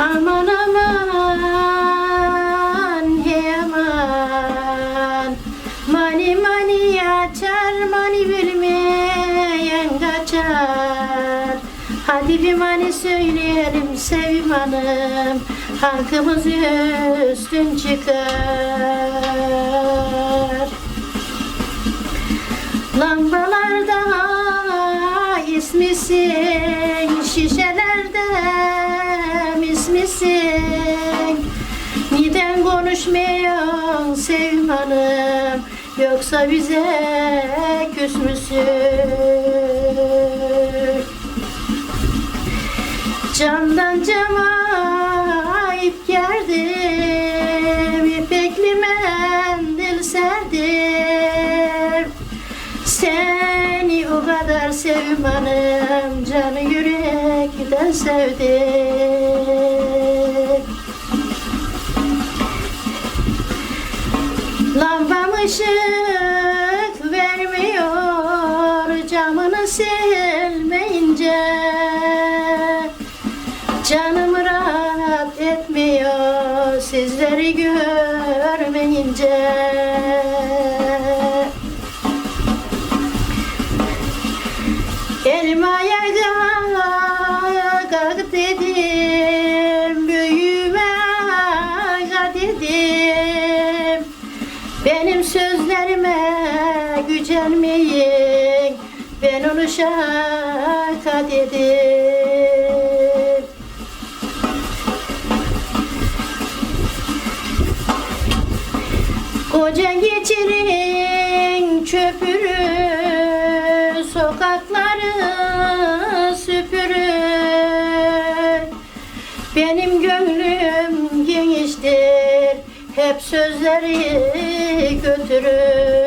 Aman aman hey aman Mani mani açar mani bilmeyen kaçar. Hadi bir mani söyleyelim Sevim Hanım Halkımız üstün çıkar. Lambalarda ismisin, şişelerde mismisin. Neden konuşmuyorsun Sevim Hanım, yoksa bize küs müsün? Camdan cama ip gerdim, ipekli mendil serdim. Seni o kadar sevim hanım Canı yürekten sevdim ışık vermiyor Camını silmeyince Canım rahat etmiyor Sizleri görmeyince Elmaya kalk dedim, büyüme dedim. Benim sözlerime gücenmeyin, ben onu şaka dedim. Koca geçirin çöpürü Sokakları süpürür Benim gönlüm geniştir Hep beni götürün.